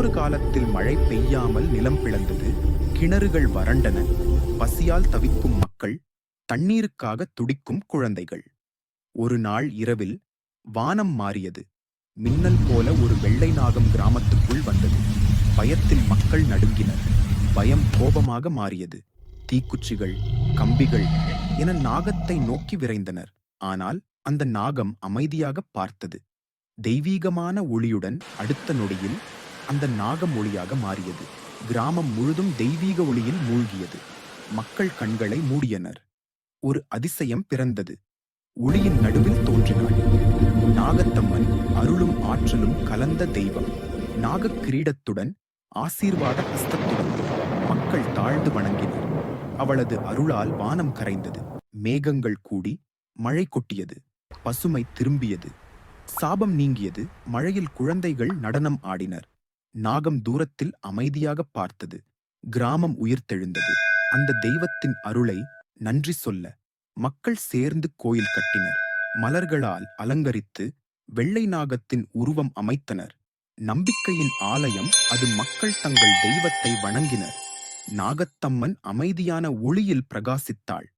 இன்னொரு காலத்தில் மழை பெய்யாமல் நிலம் பிளந்தது கிணறுகள் வறண்டன. பசியால் தவிக்கும் மக்கள் தண்ணீருக்காக துடிக்கும் குழந்தைகள். ஒரு நாள் இரவில் வானம் மாறியது. மின்னல் போல ஒரு வெள்ளை நாகம் கிராமத்துக்குள் வந்தது. பயத்தில் மக்கள் நடுங்கினர். பயம் கோபமாக மாறியது. தீக்குச்சிகள் கம்பிகள் என நாகத்தை நோக்கி விரைந்தனர். ஆனால் அந்த நாகம் அமைதியாக பார்த்தது. தெய்வீகமான ஒளியுடன் அடுத்த நொடியில் அந்த நாகம் ஒளியாக மாறியது. கிராமம் முழுதும் தெய்வீக ஒளியில் மூழ்கியது. மக்கள் கண்களை மூடியனர். ஒரு அதிசயம் பிறந்தது. ஒளியின் நடுவில் தோன்றினாள். நாகத்தம்மன் அருளும் ஆற்றலும் கலந்த தெய்வம். நாகக் கிரீடத்துடன் ஆசீர்வாத ஹஸ்தத்துடன் மக்கள் தாழ்ந்து வணங்கினர். அவளது அருளால் வானம் கரைந்தது. மேகங்கள் கூடி மழை கொட்டியது. பசுமை திரும்பியது. சாபம் நீங்கியது. மழையில் குழந்தைகள் நடனம் ஆடினர். நாகம் தூரத்தில் அமைதியாக பார்த்தது. கிராமம் உயிர்த்தெழுந்தது. அந்த தெய்வத்தின் அருளை நன்றி சொல்ல மக்கள் சேர்ந்து கோயில் கட்டினர். மலர்களால் அலங்கரித்து வெள்ளை நாகத்தின் உருவம் அமைத்தனர். நம்பிக்கையின் ஆலயம் அது மக்கள் தங்கள் தெய்வத்தை வணங்கினர். நாகத்தம்மன் அமைதியான ஒளியில் பிரகாசித்தாள்.